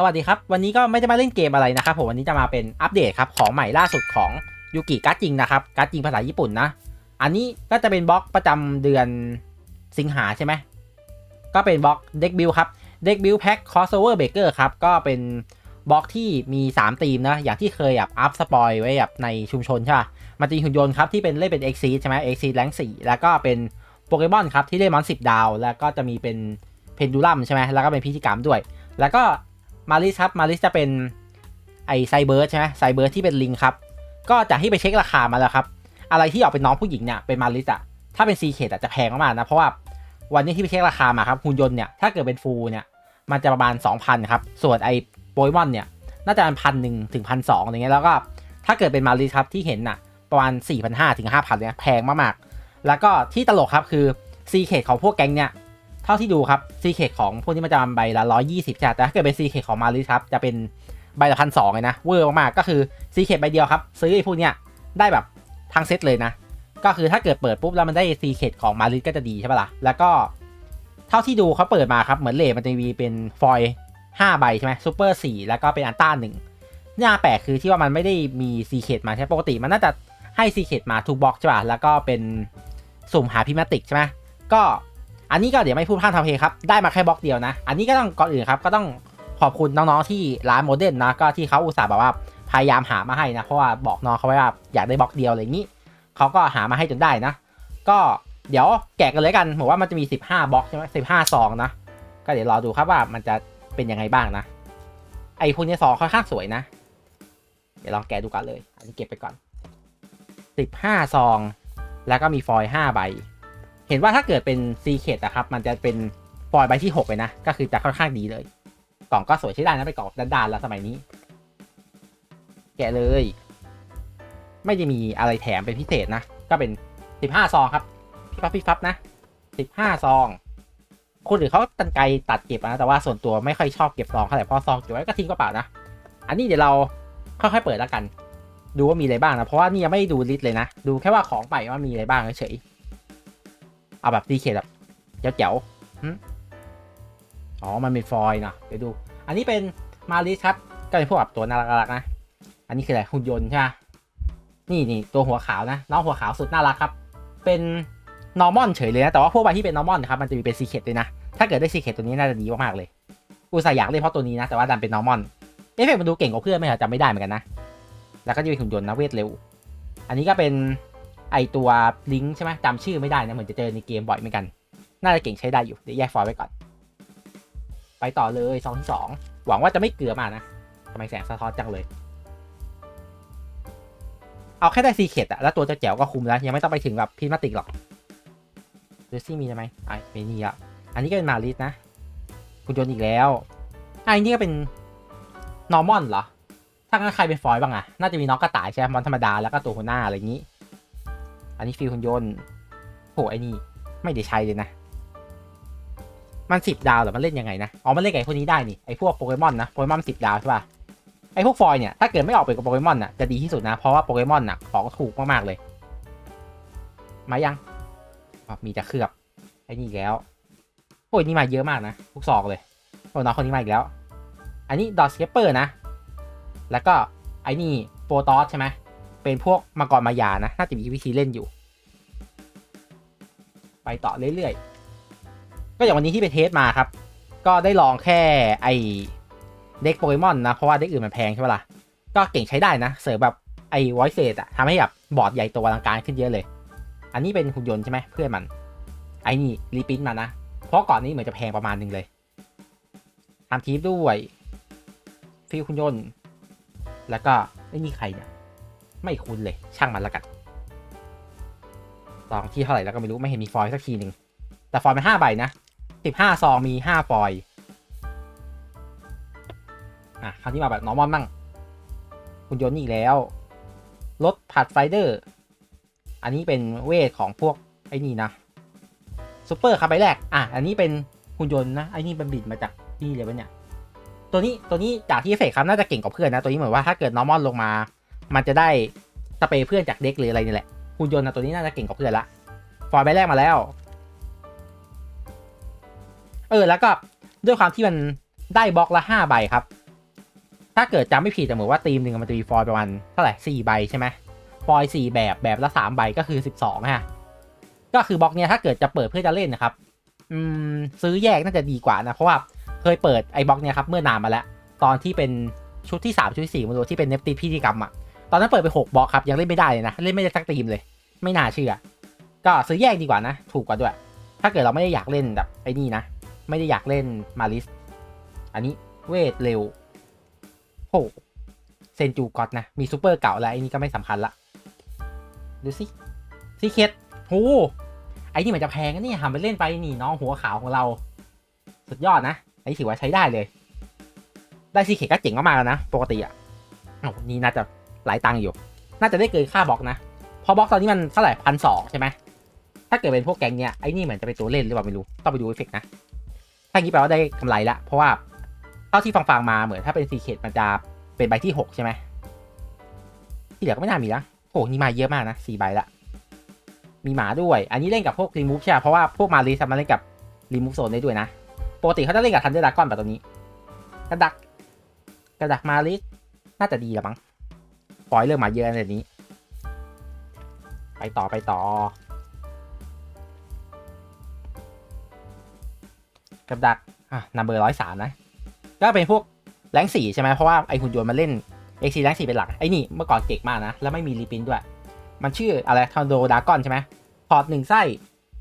สวัสดีครับ วันนี้ก็ไม่ได้มาเล่นเกมอะไรนะครับผมวันนี้จะมาเป็นอัปเดตครับของใหม่ล่าสุดของยูกิการ์ดจริงนะครับการ์ดจริงภาษาญี่ปุ่นนะ อันนี้ก็จะเป็นบล็อกประจำเดือนสิงหาใช่ไหมก็เป็นบล็อกเด็กบิลครับเด็กบิลแพ็คคอสโอเวอร์เบเกอร์ครับก็เป็นบล็อกที่มี3ธีมนะอย่างที่เคยแบบอัพสปอยไว้แบบในชุมชนใช่ป่ะมันจะมีหุ่นยนต์ครับที่เป็นเล่นเป็น e x ็กซ์ใช่ไหมเอ็กซ์แรงสี่แล้วก็เป็นโปเกมอนครับที่เล่นมอนสิบดาว แล้วก็จะมีเป็นเพนดูลัมใช่ไหมแล้วก็เป็นพิธีกรรมด้วย แล้วก็ มาริสครับมาริสจะเป็นไอไซเบิร์ดใช่ไหมไซเบิร์ดที่เป็นลิงครับ ก็จากที่ไปเช็คราคามาแล้วครับ อะไรที่ออกเป็นน้องผู้หญิงเนี่ยเป็นมาริสอะถ้าเป็นซีเคดอะจะแพงมากๆนะ เพราะว่าวันนี้ที่ไปเช็คราคามาครับหุ่นยนต์เนี่ยถ้าเกิดเป็นฟูลเนี่ยมันจะประมาณ 2,000ครับส่วนไอโปเกมอนเนี่ยน่าจะประมาณพันหนึ่งถึงพันสองอะไรเงี้ยแล้วก็ถ้าเกิดเป็นมาริสครับที่เห็นน่ะประมาณ4,500ถึง5,000เนี่ยแพงมากๆ แล้วก็ที่ตลกครับคือซีเคดของพวกแก๊งเนี่ย ท่าที่ดูครับซีเคดของพวกนี้มันจะใบละ120ใช่แต่ถ้าเกิดเป็นซีเคดของมาริสครับจะเป็นใบละพันสองเลยนะเวอร์มากๆก็คือซีเคดใบเดียวครับ ซื้อไอ้พวกเนี้ยได้แบบทั้งเซตเลยนะ ก็คือถ้าเกิดเปิดปุ๊บแล้วมันได้ซีเคดของมาริสก็จะดีใช่ปะล่ะแล้วก็เท่าที่ดูเขาเปิดมาครับเหมือนเลทมันจะมีเป็นฟอยห้าใบใช่ไหมซูเปอร์สี่แล้วก็เป็นอันต้าหนึ่งน่าแปลกคือที่ว่ามันไม่ได้มีซีเคดมาใช่ปกติมันน่าจะให้ซีเคดมาทุกบล็อกใช่ป่ะแล้วก็เป็นสุ่มหาพิมติกใช่ไหมก็ อันนี้ก็เดี๋ยวไม่พูดพร่ำทำเพลงครับ ได้มาแค่บล็อกเดียวนะ อันนี้ก็ต้องก่อนอื่นครับก็ต้องขอบคุณน้องๆที่ร้านโมเดิร์นะก็ที่เขาอุตส่าห์แบบว่าพยายามหามาให้นะเพราะว่าบอกน้องเขาไว้ว่าอยากได้บล็อกเดียวอะไรอย่างนี้เขาก็หามาให้จนได้นะ ก็เดี๋ยวแกะกันเลยกันบอกว่ามันจะมี 15บล็อกใช่ไหมสิบห้าซองนะก็เดี๋ยวรอดูครับว่ามันจะเป็นยังไงบ้างนะ ไอ้พวกนี้ซองค่อนข้างสวยนะ เดี๋ยวลองแกะดูกันเลย อันนี้เก็บไปก่อน 15 ซอง แล้วก็มีฟอยล์5ใบ เห็นว่าถ้าเกิดเป็นซีเคดนะครับ มันจะเป็นฟอยล์ใบที่ 6 เลยนะ ก็คือจะค่อนข้างดีเลย กล่องก็สวยใช้ได้นะไปนกล่องด้านๆแล้วสมัยนี้ แกะเลย ไม่ได้มีอะไรแถมเป็นพิเศษนะ ก็เป็น 15 ซองครับ พี่ฟับพี่ฟับนะ 15 ซอง คนอื่นเขาตันไกรตัดเก็บนะ แต่ว่าส่วนตัวไม่ค่อยชอบเก็บซองเท่าไหร่เพราะซองเก็บไว้ก็ทิ้งกระเป๋านะ อันนี้เดี๋ยวเราค่อยๆเปิดแล้วกัน ดูว่ามีอะไรบ้างนะ เพราะว่านี่ยังไม่ดูลิสต์เลยนะ ดูแค่ว่าของใหม่ว่ามีอะไรบ้างเฉย เอาแบบดีเคแบบเจ๋วๆอ๋อ มันเป็นฟอยล์นะเดี๋ยวดู อันนี้เป็นมาลิสครับ ก็เป็นพวกแบบตัวน่ารักๆนะ อันนี้คืออะไรหุ่นยนต์ใช่ไหมนี่นี่ตัวหัวขาวนะ น้องหัวขาวสุดน่ารักครับ เป็น normal เฉยเลยนะ แต่ว่าพวกใบที่เป็น normal นะครับ มันจะมีเป็น secret ด้วยนะ ถ้าเกิดได้ secret ตัวนี้น่าจะดีมากๆเลยอุตส่าห์อยากเล่นเพราะตัวนี้นะ แต่ว่าดันเป็น normal เอฟเฟกต์มันดูเก่งกว่าเพื่อนไหมครับจำไม่ได้เหมือนกันนะ แล้วก็จะมีหุ่นยนต์นะเวทเร็ว อันนี้ก็เป็น ไอตัวลิงใช่ไหมจำชื่อไม่ได้นะเหมือนจะเจอในเกมบ่อยเหมือนกัน น่าจะเก่งใช้ได้อยู่เดี๋ยวแยกฟอยล์ไว้ก่อน ไปต่อเลยซองที่สองหวังว่าจะไม่เกลือมานะทำไมแสงสะท้อนจังเลย เอาแค่ได้ซีเคดอะแล้วตัวจะแจ๋วก็คุมแล้วยังไม่ต้องไปถึงแบบพิมาติกหรอกดูซี่มีไหมไอ้ไม่มีอะอันนี้ก็เป็นมาริสนะคุณยนอีกแล้วอะอันนี้ก็เป็นนอร์มอนเหรอถ้างั้นใครเป็นฟอยล์บ้างอะน่าจะมีน้องกระต่ายใช่ไหมมอนธรรมดาแล้วก็ตัวหัวหน้าอะไรอย่างนี้ อันนี้ฟิลคุณยนต์โหไอ้นี่ไม่ได้ใช้เลยนะ มันสิบดาวหรอมันเล่นยังไงนะอ๋อมันเล่นกับไอ้พวกนี้ได้นี่ไอ้พวกโปเกมอนนะโปเกมอนสิบดาวใช่ป่ะไอ้พวกฟอยเนี่ยถ้าเกิดไม่ออกไปกับโปเกมอนน่ะจะดีที่สุดนะเพราะว่าโปเกมอนน่ะของถูกมากๆเลย มายังมีจะเคลือบไอ้นี่แล้วโอ้ยนี่มาเยอะมากนะทุกซองเลยโอ้น้องคนนี้มาอีกแล้ว อันนี้ดอทสเคปเปอร์นะ แล้วก็ไอ้นี่โปรตอสใช่ไหม เป็นพวกมังกรมายานะ น่าจะมีวิธีเล่นอยู่ ไปต่อเรื่อยๆ ก็อย่างวันนี้ที่ไปเทสมาครับ ก็ได้ลองแค่ไอเด็กโปเกมอนนะ เพราะว่าเด็กอื่นมันแพงใช่ไหมล่ะ ก็เก่งใช้ได้นะ เสริมแบบไอไวเซตอะทำให้แบบบอร์ดใหญ่โตอลังการขึ้นเยอะเลย อันนี้เป็นหุ่นยนต์ใช่ไหมเพื่อนมัน ไอนี่รีพินมานะ เพราะก่อนนี้เหมือนจะแพงประมาณนึงเลยทำทีฟด้วยฟิลหุ่นยนต์ แล้วก็ไอ้นี่ใครเนี่ย ไม่คุ้นเลย ช่างมันละกันซองที่เท่าไหร่แล้วก็ไม่รู้ไม่เห็นมีฟอยสักทีหนึ่งแต่ฟอยเป็นห้าใบนะสิบห้าซองมีห้าฟอยอะคราวนี้มาแบบนอร์มอนมั่งคุณยนต์อีกแล้วรถผัดไฟเดอร์ อันนี้เป็นเวทของพวกไอ้นี่นะซูเปอร์ครับใบแรก อะ อันนี้เป็นหุ่นยนต์นะ ไอ้นี่เป็นบิดมาจากนี่เลยวะเนี่ย ตัวนี้ตัวนี้จากที่เฟกครับน่าจะเก่งกว่าเพื่อนนะ ตัวนี้เหมือนว่าถ้าเกิดนอร์มอนลงมา มันจะได้สเปรย์เพื่อนจากเด็กหรืออะไรนี่แหละหุ่นยนต์นะตัวนี้น่าจะเก่งกว่าเพื่อนละฟอยล์ใบแรกมาแล้ว เออแล้วก็ด้วยความที่มันได้บล็อกละห้าใบครับ ถ้าเกิดจำไม่ผิดแต่เหมือนว่าทีมหนึ่งมันจะมีฟอยล์ประมาณเท่าไหร่สี่ใบใช่ไหมฟอยล์สี่แบบแบบละสามใบก็คือสิบสองฮะก็คือบล็อกเนี้ยถ้าเกิดจะเปิดเพื่อจะเล่นนะครับ อืมซื้อแยกน่าจะดีกว่านะเพราะว่าเคยเปิดไอ้บล็อกเนี้ยครับเมื่อนานมาแล้ว ตอนที่เป็นชุดที่สามชุดที่สี่มาดูที่เป็นเนฟตีพิธีกรรมอะ ตอนนั้นเปิดไปหกบล็อกครับยังเล่นไม่ได้เลยนะ เล่นไม่ได้สักทีมเลย ไม่น่าเชื่อ ก็ซื้อแยกดีกว่านะ ถูกกว่าด้วย ถ้าเกิดเราไม่ได้อยากเล่นแบบไอ้นี่นะ ไม่ได้อยากเล่นมาริส อันนี้เวทเร็วโหเซนจูกอตนะ มีซูเปอร์เก่าแล้วไอ้นี่ก็ไม่สำคัญละ ดูสิซีเคทโหไอ้นี่เหมันจะแพงนะเนี่ยทำไปเล่นไปนี่น้องหัวขาวของเรา สุดยอดนะ ไอ้นี่ถือว่าใช้ได้เลย ได้ซีเคทก็เจ๋งมากๆแล้วนะ ปกติอะโอ้นี่น่าจะ หลายตังค์อยู่ น่าจะได้เกินค่าบล็อกนะเพอบล็อกตอนนี้มันเท่าไหร่พันสองใช่ไหมถ้าเกิดเป็นพวกแก๊งเนี้ยไอ้นี่เหมือนจะเป็นตัวเล่นหรือเปล่าไม่รู้ต้องไปดูเอฟเฟกนะถ้างี้แปลว่าได้กำไรละเพราะว่าเท่าที่ฟังๆมาเหมือนถ้าเป็นซีเคทมันจะเป็นใบที่หกใช่ไหมที่เหลือก็ไม่น่ามีนะโอ้นี่มาเยอะมากนะสี่ใบละมีหมาด้วย อันนี้เล่นกับพวกรีมูฟใช่เพราะว่าพวกมารีสามารถเล่นกับรีมูฟโซนได้ด้วยนะปกติเขาจะเล่นกับทันเดอร์ดากอนแบบตัวนี้ กระดัก กระดักมาริสน่าจะดีละมั้ง ปลอยเริ่มมาเยอะในนี้ ไปต่อไปต่อ กับดักอะนัมเบอร์ร้อยสามนะ ก็เป็นพวกแรงสี่ใช่ไหมเพราะว่าไอหุ่นยนต์มันเล่นเอ็กซีแรงสี่เป็นหลัก ไอนี่เมื่อก่อนเก่งมากนะ แล้วไม่มีรีปินด้วย มันชื่ออะไรทอร์โดดากอนใช่ไหมพอร์ตหนึ่งไส้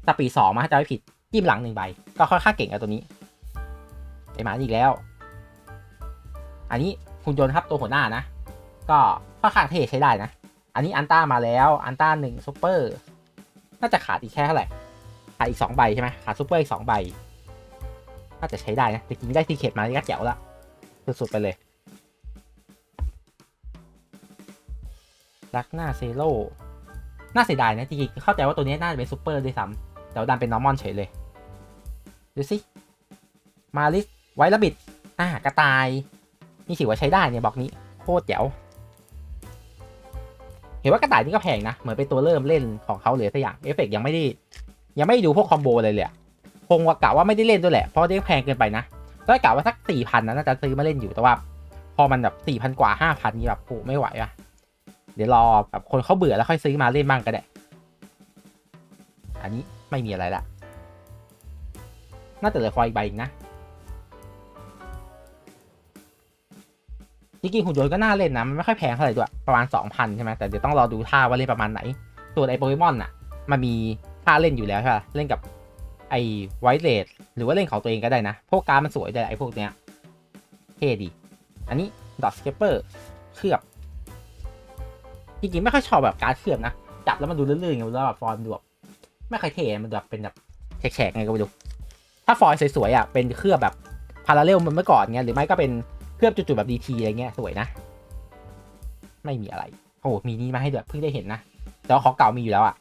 สปีดสองมาถ้าจะไม่ผิดจิ้มหลังหนึ่งใบ ก็ค่อนข้างเก่งอะตัวนี้ไอหมาอีกแล้ว อันนี้หุ่นยนต์ครับตัวหัวหน้านะ ก็ค่อนข้างเท่ใช้ได้นะ อันนี้อันต้ามาแล้วอันต้าหนึ่งซูเปอร์น่าจะขาดอีกแค่เท่าไหร่ขาดอีกสองใบใช่ไหมขาดซูเปอร์อีกสองใบน่าจะใช้ได้นะจริงๆได้ทีเคทมาก็แจ๋วละสุดๆไปเลยลักหน้าเซโร่น่าเสียดายนะจริงๆเข้าใจว่าตัวนี้น่าจะเป็นซูเปอร์ด้วยซ้ำแต่ว่าดันเป็นนอร์มอนเฉยเลยดูสิมาลิสไวระบิดอ่ากระต่ายนี่ถือว่าใช้ได้เนี่ยบอกนี้โคตรแจ๋ว ห็นว่ากระต่ายนี่ก็แพงนะ เหมือนเป็นตัวเริ่มเล่นของเขาเลยสักอย่าง เอฟเฟกต์ยังไม่ได้ยังไม่ดูพวกคอมโบเลยเลยคงว่ากะว่าไม่ได้เล่นด้วยแหละ เพราะเด้แพงเกินไปนะก็กะว่าสักสี่พันนะน่าจะซื้อมาเล่นอยู่แต่ว่า พอมันแบบสี่พันกว่าห้าพันนี่แบบโอ้ไม่ไหวอะเดี๋ยวรอแบบคนเขาเบื่อแล้วค่อยซื้อมาเล่นบ้างก็ได้ อันนี้ไม่มีอะไรละ น่าจะเหลือฟอยอีกใบอีกนะ จริงๆหุ่นยนต์ก็น่าเล่นนะ มันไม่ค่อยแพงเท่าไหร่ด้วยประมาณ 2,000 ใช่ไหมแต่เดี๋ยวต้องรอดูท่าว่าเล่นประมาณไหน ส่วนไอโปเกมอนน่ะ มันมีท่าเล่นอยู่แล้วใช่ปะเล่นกับไอไวท์เลดหรือว่าเล่นของตัวเองก็ได้นะ พวกการมันสวยด้วยไอพวกเนี้ยเท่ดี อันนี้ดอทสเกปเปอร์เคลือบ จริงๆ ไม่ค่อยชอบแบบการเคลือบนะ จับแล้วมันดูลื่นๆไงแล้วแบบฟอร์มดูแบบไม่ค่อยเท่ มันแบบเป็นแบบแฉกๆไงก็ไม่รู้ ถ้าฟอยสวยๆอะ เป็นเคลือบแบบพาราเรลมันเมื่อก่อนไงหรือไม่ก็เป็น เคลือบจุดๆแบบดีทีอะไรเงี้ยสวยนะ ไม่มีอะไร โอ้มีนี่มาให้เดือเพิ่งได้เห็นนะ แต่ว่าของเก่ามีอยู่แล้วอะ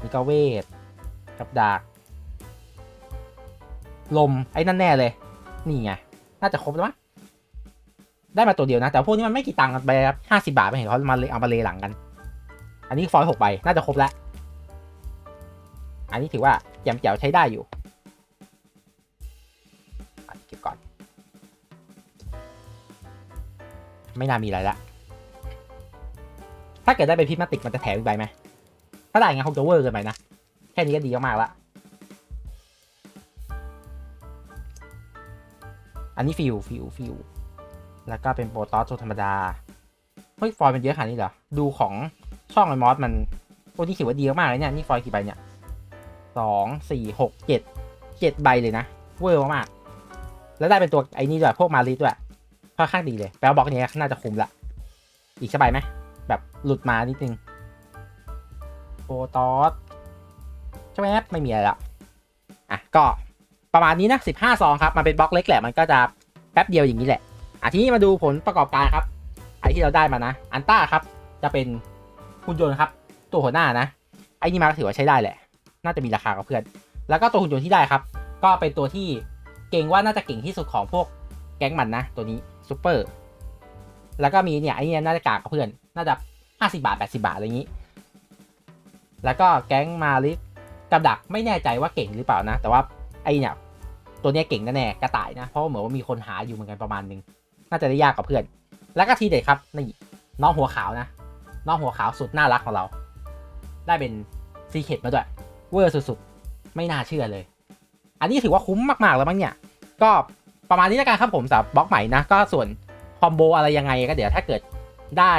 มีก็เวทกับดากลมไอ้นั่นแน่เลย นี่ไง น่าจะครบแล้วมั้งได้มาตัวเดียวนะ แต่พวกนี้มันไม่กี่ตังค์กันไปห้าสิบาทไม่เห็นเขามาเลยเอามาเลยหลังกัน อันนี้ฟอยล์หกใบน่าจะครบแล้ว อันนี้ถือว่าแจมแจ๋วใช้ได้อยู่ ไม่น่ามีอะไรละ ถ้าเกิดได้เป็นพิษมาติกมันจะแถมอีกใบไหม ถ้าได้งั้นคงจะเวอร์เกินไปนะ แค่นี้ก็ดีมากๆละ อันนี้ฟิวฟิวฟิวแล้วก็เป็นโปรตอสตัวธรรมดา เฮ้ยฟอยล์มันเยอะขนาดนี้เหรอ ดูของช่องไอมอสมัน โอ้นี่ถือว่าดีมากๆเลยเนี่ย นี่ฟอยล์กี่ใบเนี่ยสองสี่หกเจ็ดเจ็ดใบเลยนะ เวอร์มากๆแล้วได้เป็นตัวไอ้นี่ด้วยพวกมารีด้วย ค่อนข้างดีเลยแปลว่าบล็อกนี้น่าจะคุมละ อีกสักใบไหม แบบหลุดมานิดนึงโปรตอสใช่ไหมไม่มีอะไรละอะก็ประมาณนี้นะสิบห้าซองครับ มันเป็นบล็อกเล็กแหละ มันก็จะแป๊บเดียวอย่างนี้แหละอะทีนี้มาดูผลประกอบการครับ ไอที่เราได้มานะ อันต้าครับ จะเป็นหุ่นยนต์ครับ ตัวหัวหน้านะ ไอนี่มาก็ถือว่าใช้ได้แหละ น่าจะมีราคากับเพื่อน แล้วก็ตัวหุ่นยนต์ที่ได้ครับ ก็เป็นตัวที่เก่งว่าน่าจะเก่งที่สุดของพวกแก๊งมันนะ ตัวนี้ ซูเปอร์ แล้วก็มีเนี่ยไอ้นี่น่าจะกากกับเพื่อน น่าจะห้าสิบาทแปดสิบาท อะไรอย่างนี้ แล้วก็แก๊งมาลิสกับดักไม่แน่ใจว่าเก่งหรือเปล่านะ แต่ว่าไอ้เนี่ยตัวเนี้ยเก่งแน่ๆกระต่ายนะ เพราะเหมือนว่ามีคนหาอยู่เหมือนกันประมาณนึง น่าจะได้ยากกว่าเพื่อน แล้วก็ทีเด็ดครับนี่น้องหัวขาวนะ น้องหัวขาวสุดน่ารักของเรา ได้เป็นซีเคดมาด้วยเวอร์สุดๆ ไม่น่าเชื่อเลย อันนี้ถือว่าคุ้มมากๆแล้วมั้งเนี่ย ก็ ประมาณนี้แล้วกันครับผมสำหรับบล็อกใหม่นะก็ส่วนคอมโบอะไรยังไงก็เดี๋ยวถ้าเกิดได้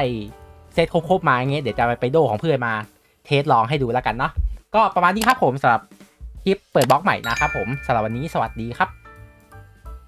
เซตครบๆมาอย่างเงี้ยเดี๋ยวจะไปโดของเพื่อนมาเทสลองให้ดูแล้วกันเนาะก็ประมาณนี้ครับผมสำหรับคลิปเปิดบล็อกใหม่นะครับผมสำหรับวันนี้สวัสดีครับ